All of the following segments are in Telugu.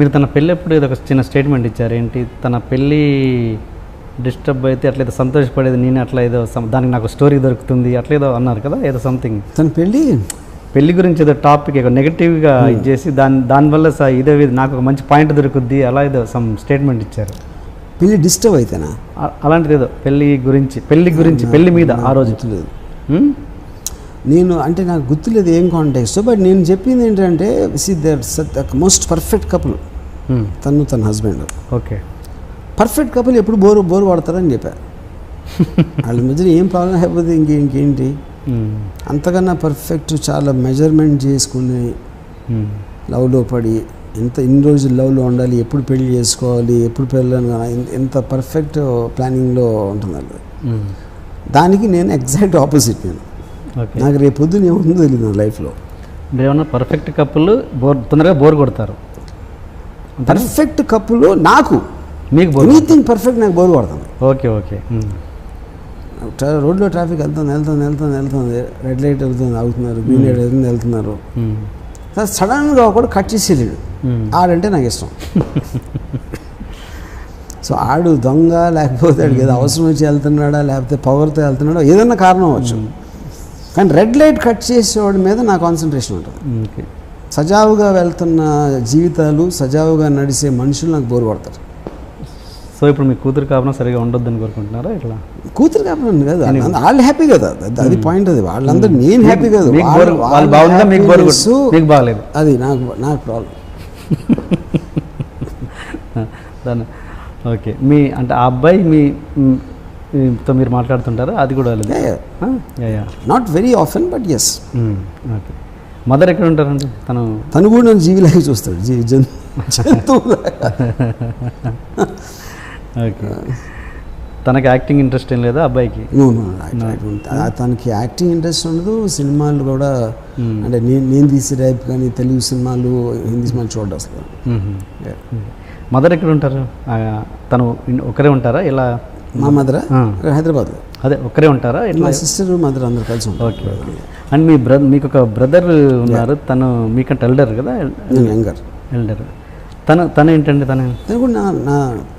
మీరు తన పెళ్ళి ఎప్పుడు ఏదో ఒక చిన్న స్టేట్మెంట్ ఇచ్చారు ఏంటి తన పెళ్ళి డిస్టర్బ్ అయితే అట్లయితే సంతోషపడేది నేను అట్లా ఏదో దానికి నాకు స్టోరీ దొరుకుతుంది అట్లా ఏదో అన్నారు కదా ఏదో సంథింగ్ తన పెళ్ళి? పెళ్ళి గురించి ఏదో టాపిక్ ఏదో నెగిటివ్గా ఇచ్చేసి దాని దానివల్ల స- ఇదే నాకు ఒక మంచి పాయింట్ దొరుకుద్ది అలా ఏదో సమ్ స్టేట్మెంట్ ఇచ్చారు. పెళ్ళి డిస్టర్బ్ అయితేనా? అలాంటిది ఏదో పెళ్ళి గురించి పెళ్ళి గురించి పెళ్ళి మీద ఆ రోజు. గుర్తులేదు. ఉమ్? నేను అంటే నాకు గుర్తులేదు ఏం కాంటాక్ట్ బట్ నేను చెప్పింది ఏంటంటే see the most perfect couple. తను తన హస్బెండ్. ఓకే. పర్ఫెక్ట్ కపుల్ ఎప్పుడు బోరు బోరు పడతారని చెప్పా. వాళ్ళ మధ్యలో ఏం ప్రాబ్లం అయిపోతే ఇంకే ఇంకేంటి? ఉమ్. అంతకన్నా పర్ఫెక్ట్ చాలా మెజర్మెంట్ చేసుకుని ఉమ్. లవ్లో పడి ఎంత ఇన్ని రోజులు లవ్లో ఉండాలి ఎప్పుడు పెళ్ళి చేసుకోవాలి ఎప్పుడు పెళ్ళని ఎంత పర్ఫెక్ట్ ప్లానింగ్లో ఉంటుంది ఉమ్. దానికి నేను ఎగ్జాక్ట్ ఆపోజిట్ నేను. నాకు రేపు పొద్దున్న ఏముందో తెలియదు నా లైఫ్లో. ఏమన్నా పర్ఫెక్ట్ కప్పులు బోర్ తొందరగా బోర్ కొడతారు. పర్ఫెక్ట్ కప్పులు నాకు. మీకు ఎనీథింగ్ పర్ఫెక్ట్ నాకు బోర్ పడుతుంది ఓకే ఓకే. రోడ్లో ట్రాఫిక్ వెళ్తుంది వెళ్తుంది వెళ్తుంది వెళ్తుంది. రెడ్ లైట్ వెళ్తుంది ఆగుతున్నారు. గ్రీన్ లైట్ వెళ్తుంది వెళ్తున్నారు. సడన్గా ఒకడు కట్ చేసి వెళ్ళాడు. ఉమ్. ఆడంటే నాకు ఇష్టం. సో ఆడు దొంగ లేకపోతే ఏదో అవసరం వచ్చి వెళ్తున్నాడా లేకపోతే పవర్తో వెళ్తున్నాడా ఏదన్నా కారణం అవ్వచ్చు. కానీ రెడ్ లైట్ కట్ చేసేవాడి మీద నా కాన్సన్ట్రేషన్ ఉంటుంది. ఓకే. సజావుగా వెళ్తున్న జీవితాలు సజావుగా నడిచే మనుషులు నాకు బోరు పడతారు సో ఇప్పుడు మీ కూతురు కాపురం సరిగా ఉండొద్దని కోరుకుంటున్నారా ఇట్లా? కూతురు కాబట్టి కాదు వాళ్ళు హ్యాపీ కదా. అది- పాయింట్ అది వాళ్ళందరూ నేను హ్యాపీ కాదు. వాళ్ళ- బాగుందా? మీకు మీకు బాగలేదు. అది నాకు నాకు ప్రాబ్లం దాని ఓకే. మీ అంటే ఆ అబ్బాయి మీ మీతో మీరు మాట్లాడుతుంటారా? అది కూడా not very often but yes okay mother ఎక్కడ ఉంటారండి? తను తను కూడా నన్ను జీవిలాగా చూస్తాడు. జీ జంతు ఓకే. తనకి యాక్టింగ్ ఇంట్రెస్ట్ ఏం లేదా అబ్బాయికి? తనకి యాక్టింగ్ ఇంట్రెస్ట్ ఉండదు. సినిమాలు కూడా అంటే నేను నేను తీసే టైప్ కానీ తెలుగు సినిమాలు హిందీ సినిమాలు చూడడం అసలు. మదర్ ఎక్కడ ఉంటారు? తను ఒకరే ఉంటారా? ఇలా మా మదర్? ఆ. హైదరాబాద్లో. అదే ఒకరే ఉంటారా? మా సిస్టర్ మదర్ అందరు కలిసి ఉంటారు ఓకే ఓకే. అండ్ మీ బ్రదర్ మీకు ఒక బ్రదర్ ఉన్నారు. తను మీకంటే ఎల్డర్ కదా? యంగర్ ఎల్డర్ తను తను ఏంటండి తను? తను కూడా నా నా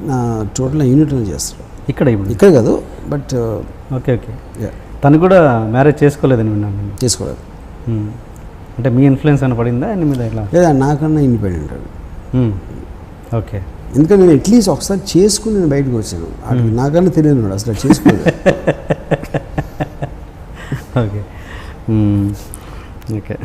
నా టోటల్ యూనిట్లో చేస్తాడు. ఇక్కడ ఇప్పుడు ఇక్కడ కాదు బట్ ఓకే ఓకే. తను కూడా మ్యారేజ్ చేసుకోలేదని విన్నాను నేను. చేసుకోలేదు. మ్మ్. అంటే మీ ఇన్ఫ్లుయెన్స్ అని పడిందా? ఆయన మీద ఇలా లేదా నాకన్నా ఇండిపెండెంట్. ఓకే ఎందుకంటే నేను అట్లీస్ట్ ఒకసారి చేసుకుని నేను బయటకు వచ్చాను. వాడికి నాకన్నా తెలియదు అసలు చేసుకోలేదు. ఓకే. ఓకే